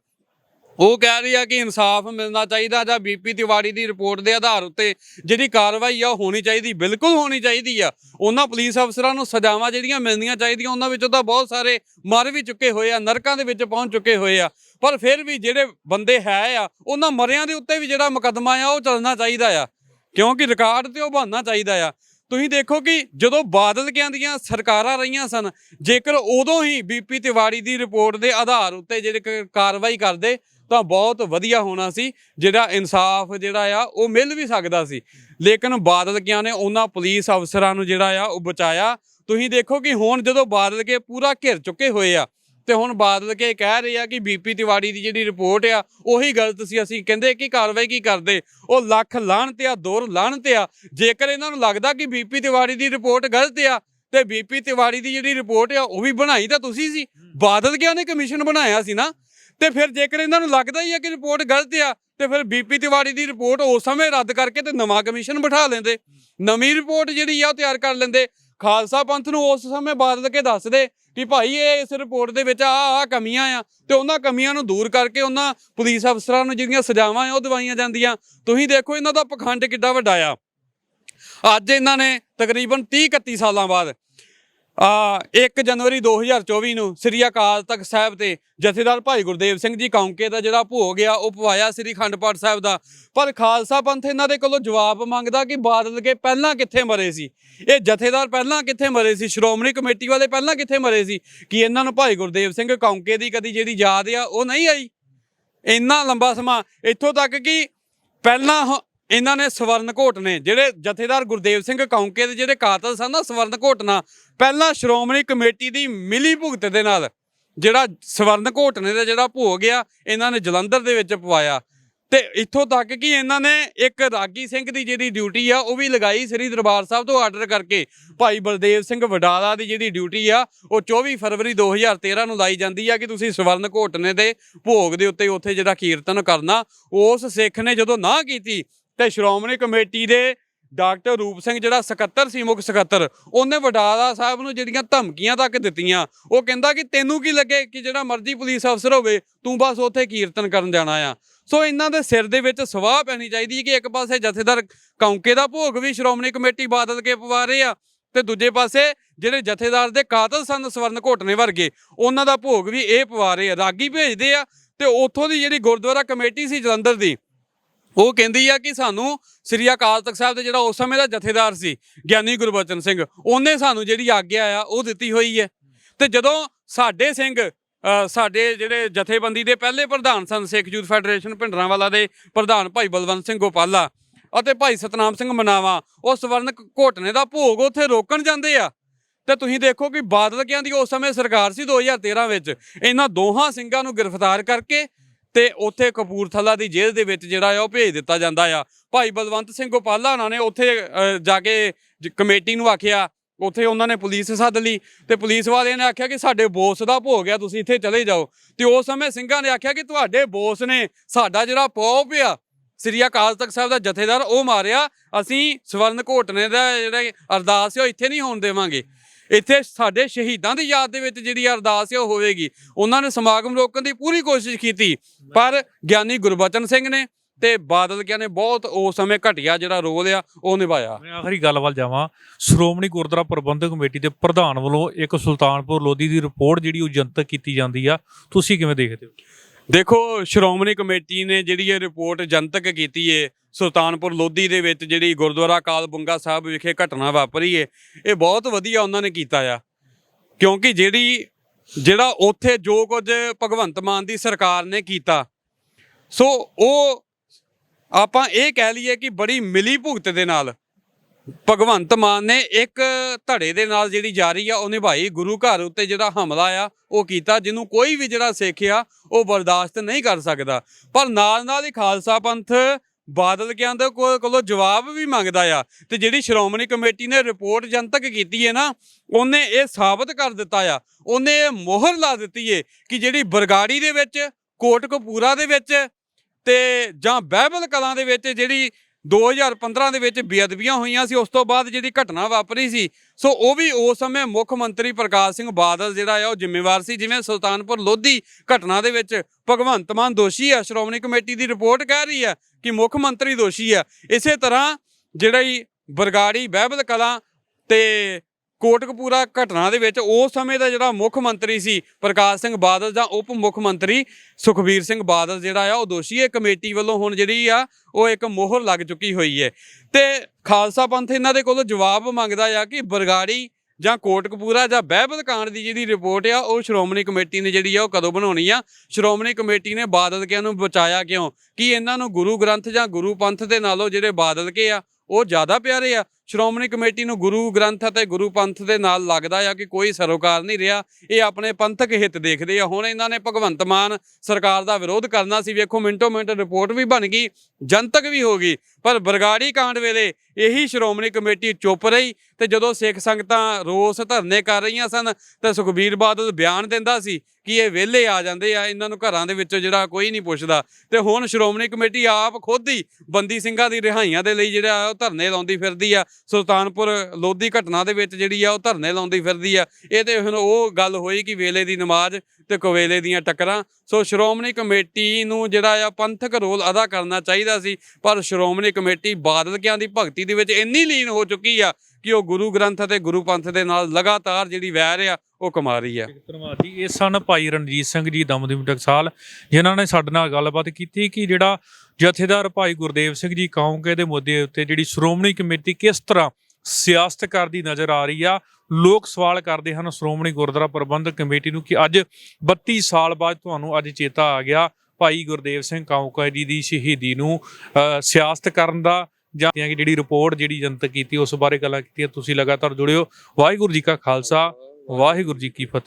ਉਹ ਕਹਿ ਰਹੀ ਆ ਕਿ ਇਨਸਾਫ ਮਿਲਣਾ ਚਾਹੀਦਾ ਜਾਂ ਬੀਪੀ ਤਿਵਾੜੀ ਦੀ ਰਿਪੋਰਟ ਦੇ ਆਧਾਰ ਉੱਤੇ ਜਿਹੜੀ ਕਾਰਵਾਈ ਆ ਉਹ ਹੋਣੀ ਚਾਹੀਦੀ, ਬਿਲਕੁਲ ਹੋਣੀ ਚਾਹੀਦੀ ਆ। ਉਹਨਾਂ ਪੁਲਿਸ ਅਫਸਰਾਂ ਨੂੰ ਸਜ਼ਾਵਾਂ ਜਿਹੜੀਆਂ ਮਿਲਣੀਆਂ ਚਾਹੀਦੀਆਂ, ਉਹਨਾਂ ਵਿੱਚੋਂ ਤਾਂ ਬਹੁਤ ਸਾਰੇ ਮਰ ਵੀ ਚੁੱਕੇ ਹੋਏ ਆ, ਨਰਕਾਂ ਦੇ ਵਿੱਚ ਪਹੁੰਚ ਚੁੱਕੇ ਹੋਏ ਆ। ਪਰ ਫਿਰ ਵੀ ਜਿਹੜੇ ਬੰਦੇ ਹੈ ਆ, ਉਹਨਾਂ ਮਰਿਆਂ ਦੇ ਉੱਤੇ ਵੀ ਜਿਹੜਾ ਮੁਕੱਦਮਾ ਆ, ਉਹ ਚੱਲਣਾ ਚਾਹੀਦਾ ਆ। ਕਿਉਂਕਿ ਰਿਕਾਰਡ ਤੇ ਉਹ ਬਣਨਾ ਚਾਹੀਦਾ ਆ। ਤੁਸੀਂ ਦੇਖੋ ਕਿ ਜਦੋਂ ਬਾਦਲ ਕਹਿੰਦੀਆਂ ਸਰਕਾਰਾਂ ਰਹੀਆਂ ਸਨ, ਜੇਕਰ ਉਦੋਂ ਹੀ ਬੀਪੀ ਤਿਵਾੜੀ ਦੀ ਰਿਪੋਰਟ ਦੇ ਆਧਾਰ ਉੱਤੇ ਜਿਹੜੇ ਕਾਰਵਾਈ ਕਰਦੇ ਤਾਂ ਬਹੁਤ ਵਧੀਆ ਹੋਣਾ ਸੀ, ਜਿਹੜਾ ਇਨਸਾਫ ਜਿਹੜਾ ਆ, ਉਹ ਮਿਲ ਵੀ ਸਕਦਾ ਸੀ। ਲੇਕਿਨ ਬਾਦਲ ਕਿਆਂ ਨੇ ਉਹਨਾਂ ਪੁਲਿਸ ਅਫਸਰਾਂ ਨੂੰ ਜਿਹੜਾ ਆ, ਉਹ ਬਚਾਇਆ। ਤੁਸੀਂ ਦੇਖੋ ਕਿ ਹੁਣ ਜਦੋਂ ਬਾਦਲ ਕੇ ਪੂਰਾ ਘਿਰ ਚੁੱਕੇ ਹੋਏ ਆ, ਤੇ ਹੁਣ ਬਾਦਲ ਕੇ ਕਹਿ ਰਹੇ ਆ ਕਿ ਬੀਪੀ ਤਿਵਾੜੀ ਦੀ ਜਿਹੜੀ ਰਿਪੋਰਟ ਆ, ਉਹੀ ਗਲਤ ਸੀ। ਅਸੀਂ ਕਹਿੰਦੇ ਕਿ ਕਾਰਵਾਈ ਕੀ ਕਰਦੇ? ਉਹ ਲੱਖ ਲਾਹਣ 'ਤੇ ਆ ਦੋਰ 'ਤੇ ਆ। ਜੇਕਰ ਇਹਨਾਂ ਨੂੰ ਲੱਗਦਾ ਕਿ ਬੀਪੀ ਤਿਵਾੜੀ ਦੀ ਰਿਪੋਰਟ ਗਲਤ ਆ, ਤੇ ਬੀਪੀ ਤਿਵਾੜੀ ਦੀ ਜਿਹੜੀ ਰਿਪੋਰਟ ਆ, ਉਹ ਵੀ ਬਣਾਈ ਤਾਂ ਤੁਸੀਂ ਸੀ। ਬਾਦਲ ਕਿਆ ਨੇ ਕਮਿਸ਼ਨ ਬਣਾਇਆ ਸੀ ਨਾ। ਤੇ ਫਿਰ ਜੇਕਰ ਇਹਨਾਂ ਨੂੰ ਲੱਗਦਾ ਹੀ ਆ ਕਿ ਰਿਪੋਰਟ ਗਲਤ ਆ, ਤੇ ਫਿਰ ਬੀਪੀ ਤਿਵਾੜੀ ਦੀ ਰਿਪੋਰਟ ਉਸ ਸਮੇਂ ਰੱਦ ਕਰਕੇ ਤੇ ਨਵਾਂ ਕਮਿਸ਼ਨ ਬਿਠਾ ਲੈਂਦੇ। ਨਵੀਂ ਰਿਪੋਰਟ ਜਿਹੜੀ ਆ ਉਹ ਤਿਆਰ ਕਰ ਲੈਂਦੇ। ਖਾਲਸਾ ਪੰਥ ਨੂੰ ਉਸ ਸਮੇਂ ਬਾਦਲ ਕੇ ਦੱਸਦੇ ਕਿ ਭਾਈ ਇਹ ਇਸ ਰਿਪੋਰਟ ਦੇ ਵਿੱਚ ਆ ਆ ਕਮੀਆਂ ਆ ਤੇ ਉਹਨਾਂ ਕਮੀਆਂ ਨੂੰ ਦੂਰ ਕਰਕੇ ਉਹਨਾਂ ਪੁਲਿਸ ਅਫਸਰਾਂ ਨੂੰ ਜਿਹੜੀਆਂ ਸਜ਼ਾਵਾਂ ਆ ਉਹ ਦਵਾਈਆਂ ਜਾਂਦੀਆਂ। ਤੁਸੀਂ ਦੇਖੋ ਇਹਨਾਂ ਦਾ ਪਖੰਡ ਕਿੱਡਾ ਵੱਡਾ ਆ। ਅੱਜ ਇਹਨਾਂ ਨੇ ਤਕਰੀਬਨ 30 31 ਸਾਲਾਂ ਬਾਅਦ ਆ 1 ਜਨਵਰੀ 2024 ਨੂੰ ਸ੍ਰੀ ਅਕਾਲ ਤਖਤ ਸਾਹਿਬ ਤੇ ਜਥੇਦਾਰ ਭਾਈ ਗੁਰਦੇਵ ਸਿੰਘ ਜੀ ਕੌਂਕੇ ਦਾ ਜਿਹੜਾ ਭੋਗ ਆ, ਉਹ ਪਵਾਇਆ ਸ੍ਰੀ ਅਖੰਡ ਪਾਠ ਸਾਹਿਬ ਦਾ। ਪਰ ਖਾਲਸਾ ਪੰਥ ਇਹਨਾਂ ਦੇ ਕੋਲੋਂ ਜਵਾਬ ਮੰਗਦਾ ਕਿ ਬਾਦਲ ਕੇ ਪਹਿਲਾਂ ਕਿੱਥੇ ਮਰੇ ਸੀ? ਇਹ ਜਥੇਦਾਰ ਪਹਿਲਾਂ ਕਿੱਥੇ ਮਰੇ ਸੀ? ਸ਼੍ਰੋਮਣੀ ਕਮੇਟੀ ਵਾਲੇ ਪਹਿਲਾਂ ਕਿੱਥੇ ਮਰੇ ਸੀ? ਕਿ ਇਹਨਾਂ ਨੂੰ ਭਾਈ ਗੁਰਦੇਵ ਸਿੰਘ ਕੌਂਕੇ ਦੀ ਕਦੀ ਜਿਹੜੀ ਯਾਦ ਆ, ਉਹ ਨਹੀਂ ਆਈ? ਇੰਨਾ ਲੰਬਾ ਸਮਾਂ, ਇੱਥੋਂ ਤੱਕ ਕਿ ਪਹਿਲਾਂ ਹ- ਇਹਨਾਂ ਨੇ ਸਵਰਨ ਘੋਟ ਨੇ, ਜਿਹੜੇ ਜਥੇਦਾਰ ਗੁਰਦੇਵ ਸਿੰਘ ਕੌਂਕੇ ਦੇ ਜਿਹੜੇ ਕਾਤਲ ਸਨ ਨਾ, ਸਵਰਨ ਘੋਟਨਾ ਪਹਿਲਾਂ ਸ਼੍ਰੋਮਣੀ ਕਮੇਟੀ ਦੀ ਮਿਲੀ ਭੁਗਤ ਦੇ ਨਾਲ, ਜਿਹੜਾ ਸਵਰਨ ਘੋਟਨੇ ਦਾ ਜਿਹੜਾ ਭੋਗ ਆ ਇਹਨਾਂ ਨੇ ਜਲੰਧਰ ਦੇ ਵਿੱਚ ਪਵਾਇਆ। ਤੇ ਇੱਥੋਂ ਤੱਕ ਕਿ ਇਹਨਾਂ ਨੇ ਇੱਕ ਰਾਗੀ ਸਿੰਘ ਦੀ ਜਿਹੜੀ ਡਿਊਟੀ ਆ, ਉਹ ਵੀ ਲਗਾਈ ਸ੍ਰੀ ਦਰਬਾਰ ਸਾਹਿਬ ਤੋਂ ਆਰਡਰ ਕਰਕੇ। ਭਾਈ ਬਲਦੇਵ ਸਿੰਘ ਵਡਾਲਾ ਦੀ ਜਿਹੜੀ ਡਿਊਟੀ ਆ, ਉਹ 24 ਫਰਵਰੀ 2013 ਨੂੰ ਲਾਈ ਜਾਂਦੀ ਆ ਕਿ ਤੁਸੀਂ ਸਵਰਨ ਘੋਟਨੇ ਦੇ ਭੋਗ ਦੇ ਉੱਤੇ ਉੱਥੇ ਜਿਹੜਾ ਕੀਰਤਨ ਕਰਨਾ, ਉਸ ਸਿੱਖ ਨੇ ਜਦੋਂ ਨਾ ਕੀਤੀ ਤੇ ਸ਼੍ਰੋਮਣੀ ਕਮੇਟੀ ਦੇ ਡਾਕਟਰ ਰੂਪ ਸਿੰਘ, ਜਿਹੜਾ ਸਕੱਤਰ ਸੀ, ਮੁੱਖ ਸਕੱਤਰ, ਉਹਨੇ ਵਡਾਲਾ ਸਾਹਿਬ ਨੂੰ ਜਿਹੜੀਆਂ ਧਮਕੀਆਂ ਤੱਕ ਦਿੱਤੀਆਂ, ਉਹ ਕਹਿੰਦਾ ਕਿ ਤੈਨੂੰ ਕੀ ਲੱਗੇ ਕਿ ਜਿਹੜਾ ਮਰਜ਼ੀ ਪੁਲਿਸ ਅਫਸਰ ਹੋਵੇ, ਤੂੰ ਬਸ ਉੱਥੇ ਕੀਰਤਨ ਕਰਨ ਜਾਣਾ ਆ। ਸੋ ਇਹਨਾਂ ਦੇ ਸਿਰ ਦੇ ਵਿੱਚ ਸਵਾਹ ਪੈਣੀ ਚਾਹੀਦੀ ਹੈ ਕਿ ਇੱਕ ਪਾਸੇ ਜਥੇਦਾਰ ਕੌਂਕੇ ਦਾ ਭੋਗ ਵੀ ਸ਼੍ਰੋਮਣੀ ਕਮੇਟੀ ਬਾਦਲ ਕੇ ਪਵਾ ਰਹੇ ਆ, ਤੇ ਦੂਜੇ ਪਾਸੇ ਜਿਹੜੇ ਜਥੇਦਾਰ ਦੇ ਕਾਤਲ ਸਨ, ਸਵਰਨ ਘੋਟਨੇ ਵਰਗੇ, ਉਹਨਾਂ ਦਾ ਭੋਗ ਵੀ ਇਹ ਪਵਾ ਰਹੇ ਆ, ਰਾਗੀ ਭੇਜਦੇ ਆ, ਤੇ ਉੱਥੋਂ ਦੀ ਜਿਹੜੀ ਗੁਰਦੁਆਰਾ ਕਮੇਟੀ ਸੀ ਜਲੰਧਰ ਦੀ ਉਹ ਕਹਿੰਦੀ ਆ ਕਿ ਸਾਨੂੰ ਸ੍ਰੀ ਅਕਾਲ ਤਖਤ ਸਾਹਿਬ ਦੇ ਜਿਹੜਾ ਉਸ ਸਮੇਂ ਦਾ ਜਥੇਦਾਰ ਸੀ, ਗਿਆਨੀ ਗੁਰਬਚਨ ਸਿੰਘ, ਉਹਨੇ ਸਾਨੂੰ ਜਿਹੜੀ ਆਗਿਆ ਆ, ਉਹ ਦਿੱਤੀ ਹੋਈ ਹੈ। ਤੇ ਜਦੋਂ ਸਾਡੇ ਸਿੰਘ ਸਾਡੇ ਜਿਹੜੇ ਜਥੇਬੰਦੀ ਦੇ ਪਹਿਲੇ ਪ੍ਰਧਾਨ ਸਨ, ਸਿੱਖ ਯੂਥ ਫੈਡਰੇਸ਼ਨ ਭਿੰਡਰਾਂਵਾਲਾ ਦੇ ਪ੍ਰਧਾਨ ਭਾਈ ਬਲਵੰਤ ਸਿੰਘ ਗੋਪਾਲਾ ਅਤੇ ਭਾਈ ਸਤਨਾਮ ਸਿੰਘ ਮਨਾਵਾ, ਉਹ ਸਵਰਨ ਘੋਟਨੇ ਦਾ ਭੋਗ ਉੱਥੇ ਰੋਕਣ ਜਾਂਦੇ ਆ। ਤੇ ਤੁਸੀਂ ਦੇਖੋ ਕਿ ਬਾਦਲ ਕਹਿੰਦੀ ਉਸ ਸਮੇਂ ਸਰਕਾਰ ਸੀ 2013 ਵਿੱਚ। ਇਹਨਾਂ ਦੋਹਾਂ ਸਿੰਘਾਂ ਨੂੰ ਗ੍ਰਿਫਤਾਰ ਕਰਕੇ ਤੇ ਉੱਥੇ ਕਪੂਰਥਲਾ ਦੀ ਜੇਲ੍ਹ ਦੇ ਵਿੱਚ ਜਿਹੜਾ ਆ ਉਹ ਭੇਜ ਦਿੱਤਾ ਜਾਂਦਾ ਆ। ਭਾਈ ਬਲਵੰਤ ਸਿੰਘ ਗੋਪਾਲਾ ਉਹਨਾਂ ਨੇ ਉੱਥੇ ਜਾ ਕੇ ਜ- ਕਮੇਟੀ ਨੂੰ ਆਖਿਆ। ਉੱਥੇ ਉਹਨਾਂ ਨੇ ਪੁਲਿਸ ਸੱਦ ਲਈ ਤੇ ਪੁਲਿਸ ਵਾਲਿਆਂ ਨੇ ਆਖਿਆ ਕਿ ਸਾਡੇ ਬੋਸ ਦਾ ਭੋਗ ਆ, ਤੁਸੀਂ ਇੱਥੇ ਚਲੇ ਜਾਓ। ਤੇ ਉਸ ਸਮੇਂ ਸਿੰਘਾਂ ਨੇ ਆਖਿਆ ਕਿ ਤੁਹਾਡੇ ਬੋਸ ਨੇ ਸਾਡਾ ਜਿਹੜਾ ਪੌ ਪਿਆ, ਸ੍ਰੀ ਅਕਾਲ ਤਖਤ ਸਾਹਿਬ ਦਾ ਜਥੇਦਾਰ, ਉਹ ਮਾਰਿਆ। ਅਸੀਂ ਸਵਰਨ ਘੋਟਨੇ ਦਾ ਜਿਹੜਾ ਅਰਦਾਸ ਹੈ ਉਹ ਇੱਥੇ ਨਹੀਂ ਹੋਣ ਦੇਵਾਂਗੇ। ਇੱਥੇ ਸਾਡੇ ਸ਼ਹੀਦਾਂ ਦੀ ਯਾਦ ਦੇ ਵਿੱਚ ਜਿਹੜੀ ਅਰਦਾਸ ਹੈ ਉਹ ਹੋਵੇਗੀ। ਉਹਨਾਂ ਨੇ ਸਮਾਗਮ ਰੋਕਣ ਦੀ ਪੂਰੀ ਕੋਸ਼ਿਸ਼ ਕੀਤੀ, ਪਰ ਗਿਆਨੀ ਗੁਰਬਚਨ ਸਿੰਘ ਨੇ ਤੇ ਬਾਦਲ ਗਿਆ ਨੇ ਬਹੁਤ ਉਸ ਸਮੇਂ ਘਟਿਆ ਜਿਹੜਾ ਰੋਲ ਆ, ਉਹ ਨਿਭਾਇਆ। ਮੈਂ ਆਖਰੀ ਗੱਲ ਵੱਲ ਜਾਵਾਂ। ਸ਼੍ਰੋਮਣੀ ਗੁਰਦੁਆਰਾ ਪ੍ਰਬੰਧਕ ਕਮੇਟੀ ਦੇ ਪ੍ਰਧਾਨ ਵੱਲੋਂ ਇੱਕ ਸੁਲਤਾਨਪੁਰ ਲੋਧੀ ਦੀ ਰਿਪੋਰਟ ਜਿਹੜੀ ਉਹ ਜਨਤਕ ਕੀਤੀ ਜਾਂਦੀ ਆ, ਤੁਸੀਂ ਕਿਵੇਂ ਦੇਖਦੇ ਹੋ? ਦੇਖੋ, ਸ਼੍ਰੋਮਣੀ ਕਮੇਟੀ ਨੇ ਜਿਹੜੀ ਇਹ ਰਿਪੋਰਟ ਜਨਤਕ ਕੀਤੀ ਏ, ਸੁਲਤਾਨਪੁਰ ਲੋਧੀ ਦੇ ਵਿੱਚ ਜਿਹੜੀ ਗੁਰਦੁਆਰਾ ਕਾਲ ਬੁੰਗਾ ਸਾਹਿਬ ਵਿਖੇ ਘਟਨਾ ਵਾਪਰੀ ਏ, ਇਹ ਬਹੁਤ ਵਧੀਆ ਉਹਨਾਂ ਨੇ ਕੀਤਾ ਆ। ਕਿਉਂਕਿ ਜਿਹੜੀ, ਜਿਹੜਾ ਉੱਥੇ ਜੋ ਕੁਝ ਭਗਵੰਤ ਮਾਨ ਦੀ ਸਰਕਾਰ ਨੇ ਕੀਤਾ, ਸੋ ਉਹ ਆਪਾਂ ਇਹ ਕਹਿ ਲਈਏ ਕਿ ਬੜੀ ਮਿਲੀ ਭੁਗਤ ਦੇ ਨਾਲ ਭਗਵੰਤ ਮਾਨ ਨੇ ਇੱਕ ਧੜੇ ਦੇ ਨਾਲ ਜਿਹੜੀ ਜਾਰੀ ਆ ਉਹ ਨਿਭਾਈ ਗੁਰੂ ਘਰ ਉੱਤੇ ਜਿਹੜਾ ਹਮਲਾ ਆ, ਉਹ ਕੀਤਾ, ਜਿਹਨੂੰ ਕੋਈ ਵੀ ਜਿਹੜਾ ਸਿੱਖ ਆ, ਉਹ ਬਰਦਾਸ਼ਤ ਨਹੀਂ ਕਰ ਸਕਦਾ। ਪਰ ਨਾਲ ਨਾਲ ਹੀ ਖਾਲਸਾ ਪੰਥ ਬਾਦਲ ਕਹਿੰਦੇ ਦੇ ਕੋਲੋਂ ਜਵਾਬ ਵੀ ਮੰਗਦਾ ਆ, ਤੇ ਜਿਹੜੀ ਸ਼੍ਰੋਮਣੀ ਕਮੇਟੀ ਨੇ ਰਿਪੋਰਟ ਜਨਤਕ ਕੀਤੀ ਹੈ ਨਾ, ਉਹਨੇ ਇਹ ਸਾਬਤ ਕਰ ਦਿੱਤਾ ਆ। ਉਹਨੇ ਇਹ ਮੋਹਰ ਲਾ ਦਿੱਤੀ ਏ ਕਿ ਜਿਹੜੀ ਬਰਗਾੜੀ ਦੇ ਵਿੱਚ, ਕੋਟਕਪੂਰਾ ਦੇ ਵਿੱਚ ਤੇ ਜਾਂ ਬਹਿਬਲ ਕਲਾਂ ਦੇ ਵਿੱਚ ਜਿਹੜੀ 2015 ਦੇ ਵਿੱਚ ਬੇਅਦਬੀਆਂ ਹੋਈਆਂ ਸੀ, ਉਸ ਤੋਂ ਬਾਅਦ ਜਿਹੜੀ ਘਟਨਾ ਵਾਪਰੀ ਸੀ। ਸੋ ਉਹ ਵੀ ਉਸ ਸਮੇਂ ਮੁੱਖ ਮੰਤਰੀ ਪ੍ਰਕਾਸ਼ ਸਿੰਘ ਬਾਦਲ ਜਿਹੜਾ ਆ, ਉਹ ਜ਼ਿੰਮੇਵਾਰ ਸੀ, ਜਿਵੇਂ ਸੁਲਤਾਨਪੁਰ ਲੋਧੀ ਘਟਨਾ ਦੇ ਵਿੱਚ ਭਗਵੰਤ ਮਾਨ ਦੋਸ਼ੀ ਆ, ਸ਼੍ਰੋਮਣੀ ਕਮੇਟੀ ਦੀ ਰਿਪੋਰਟ ਕਹਿ ਰਹੀ ਆ ਕਿ ਮੁੱਖ ਮੰਤਰੀ ਦੋਸ਼ੀ ਆ। ਇਸੇ ਤਰ੍ਹਾਂ ਜਿਹੜਾ ਹੀ ਬਰਗਾੜੀ ਬਹਿਬਲ ਕਲਾਂ ਤੇ ਕੋਟਕਪੂਰਾ ਘਟਨਾ ਦੇ ਵਿੱਚ ਉਸ ਸਮੇਂ ਦਾ ਜਿਹੜਾ ਮੁੱਖ ਮੰਤਰੀ ਸੀ ਪ੍ਰਕਾਸ਼ ਸਿੰਘ ਬਾਦਲ ਜਾਂ ਉਪ ਮੁੱਖ ਮੰਤਰੀ ਸੁਖਬੀਰ ਸਿੰਘ ਬਾਦਲ ਜਿਹੜਾ ਆ, ਉਹ ਦੋਸ਼ੀ ਹੈ ਕਮੇਟੀ ਵੱਲੋਂ ਹੁਣ ਜਿਹੜੀ ਆ, ਉਹ ਇੱਕ ਮੋਹਰ ਲੱਗ ਚੁੱਕੀ ਹੋਈ ਹੈ। ਤੇ ਖਾਲਸਾ ਪੰਥ ਇਹਨਾਂ ਦੇ ਕੋਲੋਂ ਜਵਾਬ ਮੰਗਦਾ ਆ ਕਿ ਬਰਗਾੜੀ ਜਾਂ ਕੋਟਕਪੂਰਾ ਜਾਂ ਬਹਿਬਦ ਕਾਂਡ ਦੀ ਜਿਹੜੀ ਰਿਪੋਰਟ ਆ, ਉਹ ਸ਼੍ਰੋਮਣੀ ਕਮੇਟੀ ਨੇ ਜਿਹੜੀ ਆ, ਉਹ ਕਦੋਂ ਬਣਾਉਣੀ ਆ? ਸ਼੍ਰੋਮਣੀ ਕਮੇਟੀ ਨੇ ਬਾਦਲ ਕਿਆਂ ਨੂੰ ਬਚਾਇਆ ਕਿਉਂ? ਕਿ ਇਹਨਾਂ ਨੂੰ ਗੁਰੂ ਗ੍ਰੰਥ ਜਾਂ ਗੁਰੂ ਪੰਥ ਦੇ ਨਾਲੋਂ ਜਿਹੜੇ ਬਾਦਲ ਕੇ ਆ, ਉਹ ਜ਼ਿਆਦਾ ਪਿਆਰੇ ਆ? ਸ਼੍ਰੋਮਣੀ ਕਮੇਟੀ ਨੂੰ ਗੁਰੂ ਗ੍ਰੰਥ ਅਤੇ ਗੁਰੂ ਪੰਥ ਦੇ ਨਾਲ ਲੱਗਦਾ ਆ ਕਿ ਕੋਈ ਸਰੋਕਾਰ ਨਹੀਂ ਰਿਹਾ। ਇਹ ਆਪਣੇ ਪੰਥਕ ਹਿੱਤ ਦੇਖਦੇ ਆ। ਹੁਣ ਇਹਨਾਂ ਨੇ ਭਗਵੰਤ ਮਾਨ ਸਰਕਾਰ ਦਾ ਵਿਰੋਧ ਕਰਨਾ ਸੀ। ਵੇਖੋ, ਮਿੰਟੋ ਮਿੰਟ ਰਿਪੋਰਟ ਵੀ ਬਣ ਗਈ, ਜਨਤਕ ਵੀ ਹੋ ਗਈ। ਪਰ ਬਰਗਾੜੀ ਕਾਂਡ ਵੇਲੇ ਇਹੀ ਸ਼੍ਰੋਮਣੀ ਕਮੇਟੀ ਚੁੱਪ ਰਹੀ ਤੇ ਜਦੋਂ ਸਿੱਖ ਸੰਗਤਾਂ ਰੋਸ ਧਰਨੇ ਕਰ ਰਹੀਆਂ ਸਨ ਤੇ ਸੁਖਬੀਰ ਬਾਦਲ ਬਿਆਨ ਦਿੰਦਾ ਸੀ ਕਿ ਇਹ ਵਿਹਲੇ ਆ ਜਾਂਦੇ ਆ। ਇਹਨਾਂ ਨੂੰ ਘਰਾਂ ਦੇ ਵਿੱਚੋਂ ਜਿਹੜਾ ਕੋਈ ਨਹੀਂ ਪੁੱਛਦਾ। ਤੇ ਹੁਣ ਸ਼੍ਰੋਮਣੀ ਕਮੇਟੀ ਆਪ ਖੁਦ ਹੀ ਬੰਦੀ ਸਿੰਘਾਂ ਦੀ ਰਿਹਾਈਆਂ ਦੇ ਲਈ ਜਿਹੜਾ ਉਹ ਧਰਨੇ ਲਾਉਂਦੀ ਫਿਰਦੀ ਆ। ਸੁਲਤਾਨਪੁਰ ਲੋਧੀ ਘਟਨਾ ਦੇ ਵਿੱਚ ਜਿਹੜੀ ਆ ਉਹ ਧਰਨੇ ਲਾਉਂਦੀ ਫਿਰਦੀ ਆ। ਇਹ ਤੇ ਹੁਣ ਉਹ ਗੱਲ ਹੋਈ ਕਿ ਵੇਲੇ ਦੀ ਨਮਾਜ਼ ਤੇ ਕਵੇਲੇ ਦੀਆਂ ਟੱਕਰਾਂ। ਸੋ ਸ਼੍ਰੋਮਣੀ ਕਮੇਟੀ ਨੂੰ ਜਿਹੜਾ ਆ ਪੰਥਕ ਰੋਲ ਅਦਾ ਕਰਨਾ ਚਾਹੀਦਾ ਸੀ, ਪਰ ਸ਼੍ਰੋਮਣੀ ਕਮੇਟੀ ਬਾਦਲਕਿਆਂ ਦੀ ਭਗਤੀ ਦੇ ਵਿੱਚ ਇੰਨੀ ਲੀਨ ਹੋ ਚੁੱਕੀ ਆ ਕਿ ਉਹ ਗੁਰੂ ਗ੍ਰੰਥ ਅਤੇ ਗੁਰੂ ਪੰਥ ਦੇ ਨਾਲ ਲਗਾਤਾਰ ਜਿਹੜੀ ਵੈਰ ਆ, ਉਹ ਕਮਾ ਰਹੀ ਆ। ਧੰਨਵਾਦ ਜੀ ਇਹ ਸਨ ਭਾਈ ਰਣਜੀਤ ਸਿੰਘ ਜੀ ਦਮਦਮੀ ਟਕਸਾਲ ਜਿਨ੍ਹਾਂ ਨੇ ਸਾਡੇ ਨਾਲ ਗੱਲਬਾਤ ਕੀਤੀ ਕਿ ਜਿਹੜਾ ਜਥੇਦਾਰ ਭਾਈ ਗੁਰਦੇਵ ਸਿੰਘ ਜੀ ਕੌਂਕੇ ਦੇ ਮੁੱਦੇ ਉੱਤੇ ਜਿਹੜੀ ਸ਼੍ਰੋਮਣੀ ਕਮੇਟੀ ਕਿਸ ਤਰ੍ਹਾਂ ਸਿਆਸਤ ਕਰਦੀ ਨਜ਼ਰ ਆ ਰਹੀ ਆ। ਲੋਕ ਸਵਾਲ ਕਰਦੇ ਹਨ ਸ਼੍ਰੋਮਣੀ ਗੁਰਦੁਆਰਾ ਪ੍ਰਬੰਧਕ ਕਮੇਟੀ ਨੂੰ ਕਿ ਅੱਜ 32 ਸਾਲ ਬਾਅਦ ਤੁਹਾਨੂੰ ਅੱਜ ਚੇਤਾ ਆ ਗਿਆ ਭਾਈ ਗੁਰਦੇਵ ਸਿੰਘ ਕਾਉਂਕਾ ਜੀ ਦੀ ਸ਼ਹੀਦੀ ਨੂੰ ਅ, ਸਿਆਸਤ ਕਰਨ ਦਾ ਜਾਂ ਕਿ ਜਿਹੜੀ ਰਿਪੋਰਟ ਜਿਹੜੀ ਜਨਤਕ ਕੀਤੀ ਉਸ ਬਾਰੇ ਗੱਲਾਂ ਕੀਤੀਆਂ ਤੁਸੀਂ ਲਗਾਤਾਰ ਜੁੜਿਓ ਵਾਹਿਗੁਰੂ ਜੀ ਕਾ ਖਾਲਸਾ ਵਾਹਿਗੁਰੂ ਜੀ ਕੀ ਫਤਿਹ।